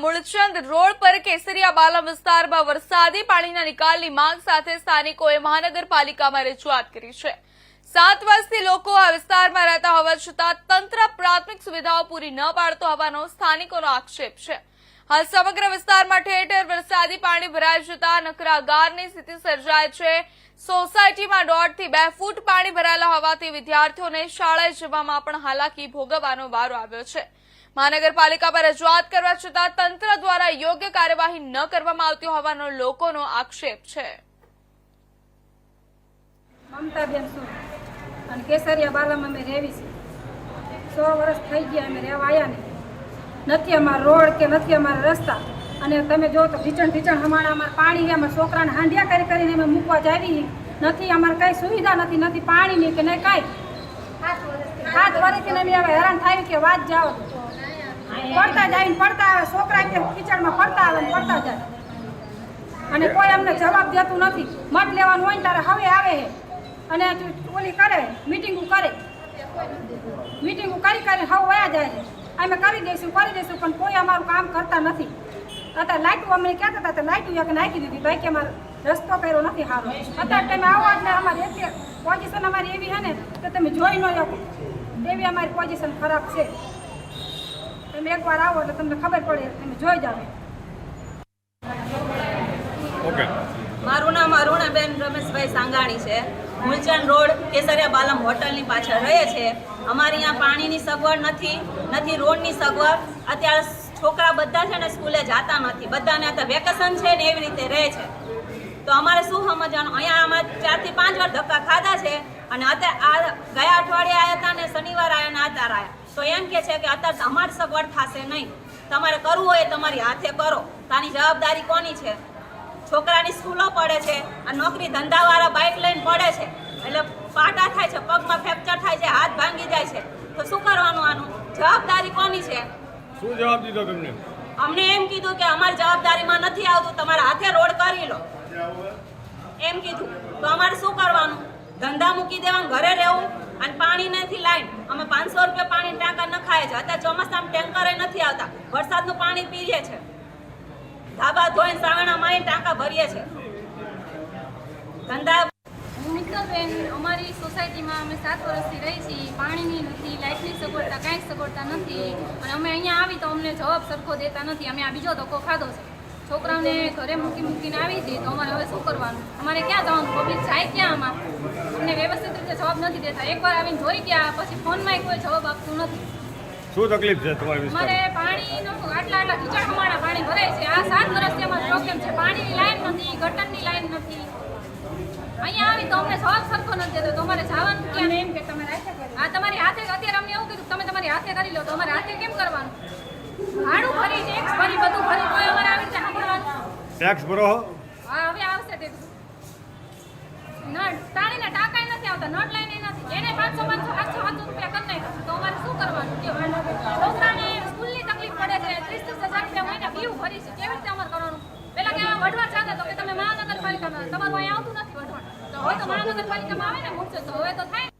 Mulchand road પર કેસરિયા બાલમ વિસ્તારમાં વરસાદી પાણીના નિકાલની માંગ સાથે સ્થાનિકોએ મહાનગરપાલિકામાં રજૂઆત કરી છે. સાત વર્ષથી લોકો આ વિસ્તારમાં રહેતા હોવા છતાં તંત્ર પ્રાથમિક સુવિધાઓ પૂરી ન પાડતો હોવાનો સ્થાનિકોનો આક્ષેપ છે. હાલ સમગ્ર વિસ્તારમાં ઠેર વરસાદી પાણી ભરાઈ જતા નકરાગારની સ્થિતિ સર્જાય છે. સોસાયટીમાં દોઢથી બે ફૂટ પાણી ભરાયેલા હોવાથી વિદ્યાર્થીઓને શાળાએ જવામાં પણ હાલાકી ભોગવવાનો વારો આવ્યો છે. મહાનગરપાલિકા પર રજૂઆત કરવા છતાં તંત્ર દ્વારા યોગ્ય કાર્યવાહી ન કરવામાં આવતી હોવાનો લોકોનો આક્ષેપ છે. મમતાબેન શું? અને કેસરિયા બાલામાં અમે રહેવી છે. સો વર્ષ થઈ ગયા અમે રહેવા આવ્યા નહીં. નથી અમારા રોડ કે નથી અમારા રસ્તા. અને તમે જો તો ઢીચણ ઢીચણ હમણાં અમારા પાણી અમારા છોકરાને હાંડિયા કરી કરીને અમે મૂકવા જાવી નથી અમારે કંઈ સુવિધા નથી નથી પાણીની કે નહીં કાંઈ. હાથ વર્ષથી અમે હવે હેરાન થાય કે વાત જાઓ પડતા જાય પડતા આવે, છોકરા કે કિચડમાં પડતા આવે ને પડતા જાય. અને કોઈ અમને જવાબ દેતું નથી. મત લેવાનું હોય ને તારે હવે આવે અને ઓલી કરે મીટિંગો કરે. મિટિંગ કરી કરીને હવે વયા જાય અમે કરી દઈશું કરી દઈશું, પણ કોઈ અમારું કામ કરતા નથી. અત્યારે લાઇટું અમને કહેતા હતા લાઇટો એક નાખી દીધી ભાઈ કે અમારે રસ્તો કર્યો નથી સારો અત્યારે તમે આવો એટલે અમારી એટલી પોઝિશન અમારી એવી છે ને કે તમે જોઈ ન શકો. એવી અમારી પોઝિશન ખરાબ છે. તમે એકવાર આવો એટલે તમને ખબર પડે તમે જોઈ જાવ ઓકે મારું નામ અરુણાબેન રમેશભાઈ સાંગાણી છે. મૂલચંદ રોડ કેસરિયા બાલમ હોટલની પાછળ રહે છે. અમારે અહીંયા પાણીની સગવડ નથી નથી રોડની સગવડ. અત્યારે છોકરા બધા છે ને સ્કૂલે જતા નથી. બધાને અત્યારે વેકેશન છે ને એવી રીતે રહે છે. તો અમારે શું સમજવાનું? અહીંયા અમારે ચારથી પાંચ વાર ધક્કા ખાધા છે અને અત્યારે આ ગયા અઠવાડિયે આવ્યા હતા ને શનિવાર આવ્યા ને અત્યારે આવ્યા તો એમ કે છે કે અત્યારે અમારી સગવડ થશે નહીં. તમારે કરવું હોય એ તમારી હાથે કરો. તાની જવાબદારી કોની છે? છોકરાની સ્કૂલો પડે છે આ નોકરી ધંધાવાળા બાઇક લઈને પડે છે. એટલે પાટા થાય છે પગમાં ફ્રેક્ચર થાય છે હાથ ભાંગી જાય છે. તો શું કરવાનું આનું? જવાબદારી કોની છે? શું જવાબ દીધો તમને? અમને એમ કીધું કે અમારી જવાબદારીમાં નથી આવતું તમારા હાથે રોડ કરી લો. એમ કીધું. તો અમારે શું કરવાનું? ધંધા મૂકી દેવાનું ઘરે રહેવું અને પાણી નથી લાઈન. અમે પાંચસો રૂપિયા પાણી ટાંકા નખાય છે. અત્યારે ચોમાસામાં ટેન્કરે નથી આવતા. વરસાદનું પાણી પીએ છે. ધાબા ધોઈને સાવણા મારી ટાંકા ભરીએ છે. ધંધા હું મિત્તલબેન અમારી સોસાયટીમાં અમે સાત વર્ષથી રહી છીએ. પાણીની નથી લાઇટની સગવડતા કાંઈ સગવડતા નથી. અને અમે અહીંયા આવી તો અમને જવાબ સરખો દેતા નથી. અમે આ બીજો ધક્કો ખાધો છે. છોકરાઓને ઘરે મૂકી મૂકીને આવી દઈએ તો અમારે હવે શું કરવાનું? અમારે ક્યાં જવાનું? પબ્લિક જાય ક્યાં રીતે જવાબ નથી દેતા. એકવાર આવીને જોઈ ગયા પછી ફોનમાં કોઈ જવાબ આપતું નથી. શું તકલીફ છે તમારા મારે પાણીનો આટલા આટલા ખીચડ ખમાણા પાણી ભરાય છે. આ સાત વર્ષથી અમારો પ્રોબ્લેમ છે. પાણીની લાઈન નથી ગટરની લાઈન નથી. અહીંયા આવી તો અમને જવાબ સરખો નથી દેતો. તો અમારે જવાનું ક્યાં? એમ કે તમે રાખે આ તમારી હાથે અત્યારે અમને એવું કીધું તમે તમારી હાથે કરી લો તો અમારે હાથે કેમ કરવાનું? ભાડું ભરી ટેક્સ ભરી બધું ભરી કોઈ અમારે આવી રીતે સાંભળવાનું? ટેક્સ ભરો આવતા નળ લાઈને નથી એને પાંચસો પાંચસો સાતસો સાતસો રૂપિયા તો અમારે શું કરવાનું? છોકરાને સ્કૂલની તકલીફ પડે છે, ત્રીસ ત્રીસ છે. કેવી રીતે અમારે કરવાનું? પેલા કે વઢવાણ ચાલે તો કે તમે મહાનગરપાલિકામાં તમારું અહીંયા આવતું નથી વઢવાણ. તો હવે તો આવે ને મૂકશે. તો હવે તો થાય